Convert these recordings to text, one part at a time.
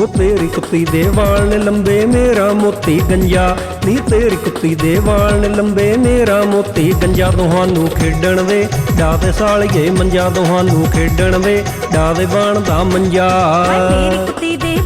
ਉਹ ਤੇਰੀ ਕੁੱਤੀ ਦੇ ਵਾਲ ਨੇ ਲੰਬੇ ਮੇਰਾ ਮੋਤੀ ਗੰਜਾ। ਨੀ ਤੇਰੀ ਕੁੱਤੀ ਦੇ ਵਾਲ ਨੇ ਲੰਬੇ ਮੇਰਾ ਮੋਤੀ ਗੰਜਾ। ਤੁਹਾਨੂੰ ਖੇਡਣ ਵੇ ਡਾਦੇ ਸਾਲੀਏ ਮੰਜਾ। ਦੋਹਾਂ ਖੇਡਣ ਵੇ ਡਾਦੇ ਬਾਣ ਦਾ ਮੰਜਾ। ਹਾਏ ਕੁੱਤੀ ਦੇ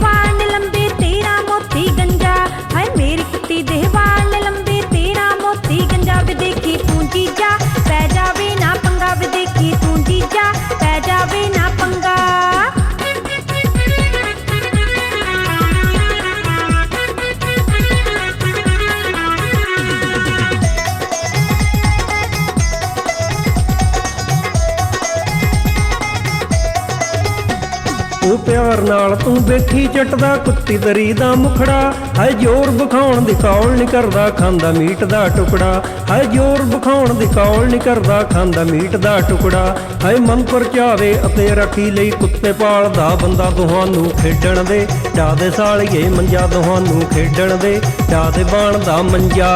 ਉਹ ਪਿਆਰ ਨਾਲ ਤੂੰ ਬੈਠੀ ਚਟਦਾ, ਕੁੱਤੀ ਦਰੀ ਦਾ ਮੁਖੜਾ। ਹਾਏ ਜ਼ੋਰ ਵਿਖਾਉਣ ਦੀ ਕੌਲ ਨਹੀਂ ਕਰਦਾ, ਖਾਂਦਾ ਮੀਟ ਦਾ ਟੁਕੜਾ। ਹਾਏ ਜ਼ੋਰ ਵਿਖਾਉਣ ਦੀ ਕੌਲ ਨਹੀਂ ਕਰਦਾ, ਖਾਂਦਾ ਮੀਟ ਦਾ ਟੁਕੜਾ। ਹਾਏ ਮਨ ਪਰਚਾਵੇ ਅਤੇ ਰੱਖੀ ਲਈ ਕੁੱਤੇ ਪਾਲਦਾ ਬੰਦਾ ਦੋਹਾਂ ਨੂੰ ਖੇਡਣ ਦੇ। ਡਾਦੇ ਸਾਲੀਏ ਮੰਜਾ ਦੋਹਾਂ ਨੂੰ ਖੇਡਣ ਦੇ। ਡਾਦੇ ਬਾਣ ਦਾ ਮੰਜਾ।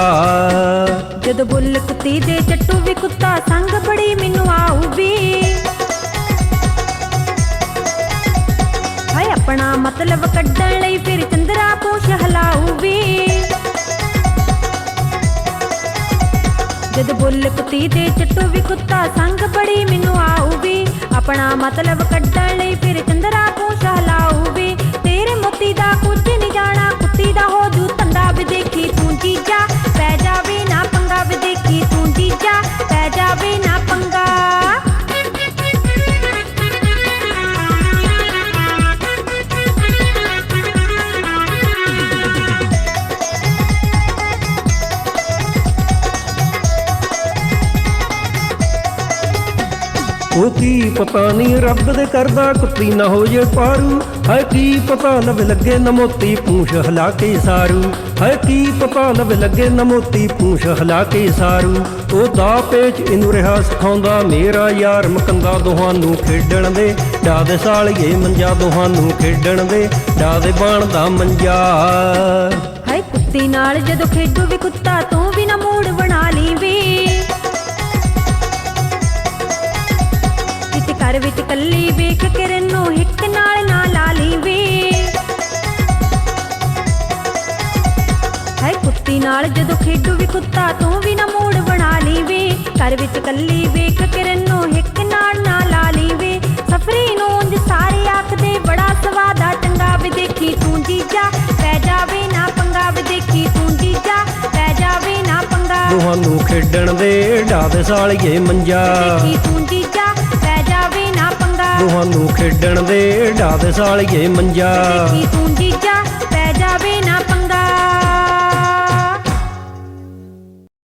ਜਦ ਬੁੱਲ ਕੁੱਤੀ ਦੇ ਚੱਟੂ ਵੀ ਕੁੱਤਾ ਸੰਗ ਬੜੀ ਮੈਨੂੰ ਆਊ ਵੀ ਆਪਣਾ ਮਤਲਬ ਕੱਢਣ ਲਈ ਫਿਰ ਚੰਦਰਾ ਪੋਸ਼ ਹਲਾਊ ਵੀ ਜਦ ਬੁੱਲ ਕੁੱਤੀ ਤੇ ਚੱਟੂ ਵੀ ਕੁੱਤਾ ਸੰਗ ਬੜੀ ਮੈਨੂੰ ਆਊ ਵੀ ਆਪਣਾ ਮਤਲਬ ਕੱਢਣ ਲਈ ਫਿਰ ਉਹ ਕੀ ਪਤਾ ਨਹੀਂ ਰੱਬ ਦੇ ਕਰਦਾ ਕੁੱਤੀ ਨਾ ਹੋ ਜੇ ਪਾਰੂ। ਹੈ ਕੀ ਪਤਾ ਲਵ ਲੱਗੇ ਨਾ ਮੋਤੀ ਹਲਾ ਕੇ ਸਾਰੂ। ਹੈ ਕੀ ਪਤਾ ਲਵ ਲੱਗੇ ਨਾ ਮੋਤੀ ਹਲਾ ਕੇ ਸਾਰੂ। ਉਹ ਦਾ ਪੇਚ ਇਹਨੂੰ ਰਿਹਾ ਸਿਖਾਉਂਦਾ, ਮੇਰਾ ਯਾਰ ਮਕੰਦਾ ਦੋਹਾਂ ਨੂੰ ਖੇਡਣ ਦੇ। ਡਾਦੇ ਸਾਲੀਏ ਮੰਜਾ ਦੋਹਾਂ ਨੂੰ ਖੇਡਣ ਦੇ। ਡਾਦੇ ਬਾਣ ਦਾ ਮੰਜਾ। ਹਾਏ ਕੁੱਤੀ ਨਾਲ ਜਦੋਂ ਖੇਡੂ ਵੀ ਕੁੱਤਾ, ਤੂੰ ਵੀ ਨਾ ਮੂਡ ਬਣਾ ਲਈ ਵੇ। ਨਾਲ ਜਦੋਂ ਖੇਡੂ ਵੀ ਕੁੱਤਾ ਤੂੰ ਵੀ ਨਾ ਮੂਡ ਬਣਾ ਲਈ ਵੇ ਘਰ ਵਿੱਚ ਕੱਲੀ ਵੇਖ ਕੇ ਰੰਨੋ ਹਿੱਕ ਨਾਲ ਨਾ ਲਾ ਲਈ ਵੇ ਸਫਰੀ ਨੂੰ ਉਂਝ ਸਾਰੇ ਆਖਦੇ ਬੜਾ ਸਵਾਦਾ ਟੰਗਾ ਵੀ ਦੇਖੀ ਤੂੰ ਜੀਜਾ। ਪੈ ਜਾਵੇ ਨਾ ਪੰਗਾ ਵੀ ਦੇਖੀ ਤੂੰ ਜੀਜਾ। ਪੈ ਜਾਵੇ ਨਾ ਪੰਗਾ ਦੋਹਾਂ ਨੂੰ ਖੇਡਣ ਦੇ ਡਾਦੇ ਸਾਲੀਏ ਮੰਜਾ। ਦੇਖੀ ਤੂੰ ਜੀਜਾ। ਪੈ ਜਾਵੇ ਨਾ ਪੰਗਾ ਦੋਹਾਂ ਨੂੰ ਖੇਡਣ ਦੇ ਡਾਦੇ ਸਾਲੀਏ ਮੰਜਾ। ਦੇਖੀ ਤੂੰ ਜੀਜਾ।